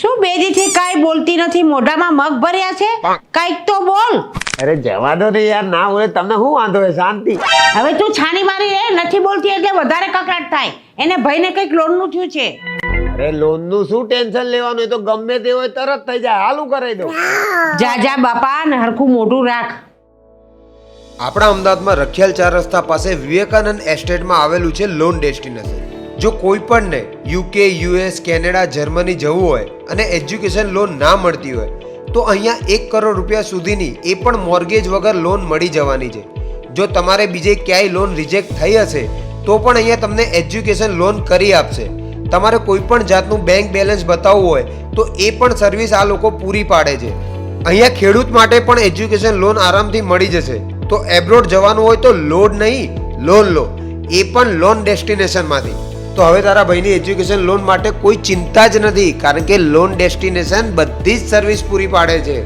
શું બેદીથી કઈ બોલતી નથી? મોઢામાં મગ ભર્યા છે? કંઈક તો બોલ. અરે જવા દો ને યાર ના હોય તમને શું વાંધો હોય? શાંતિ. હવે તું છાની મારી રે નથી બોલતી એટલે વધારે કકડાટ થાય. એને ભાઈને લોનનું થયું છે. અરે લોનનું શું ટેન્શન લેવાનું? એ તો ગમે તે હોય તરત થઈ જાય. હાલું કરાવી દો જા જા બાપા ને હરખું મોઢું રાખ. આપણા અમદાવાદમાં રખિયાલ ચાર રસ્તા પાસે વિવેકાનંદ એસ્ટેટમાં આવેલું છે લોન ડેસ્ટિનેશન. જો કોઈ પણને યુકે યુએસ કેનેડા જર્મની જવું હોય અને એજ્યુકેશન લોન ના મળતી હોય, તો અહીંયા એક કરોડ રૂપિયા સુધીની એ પણ મોર્ગેજ વગર લોન મળી જવાની છે. જો તમારે બીજે ક્યાંય લોન રિજેક્ટ થઈ હશે, તો પણ અહીંયા તમને એજ્યુકેશન લોન કરી આપશે. તમારે કોઈ પણ જાતનું બેંક બેલેન્સ બતાવવું હોય, તો એ પણ સર્વિસ આ લોકો પૂરી પાડે છે. અહીંયા ખેડૂત માટે પણ એજ્યુકેશન લોન આરામથી મળી જશે. તો એબ્રોડ જવાનું હોય તો લોડ નહીં લોન લો. એ પણ લોન ડેસ્ટિનેશનમાંથી તો હવે તારા ભાઈની એજ્યુકેશન લોન માટે કોઈ ચિંતા જ નથી, કારણ કે લોન ડેસ્ટિનેશન બધી જ સર્વિસ પૂરી પાડે છે.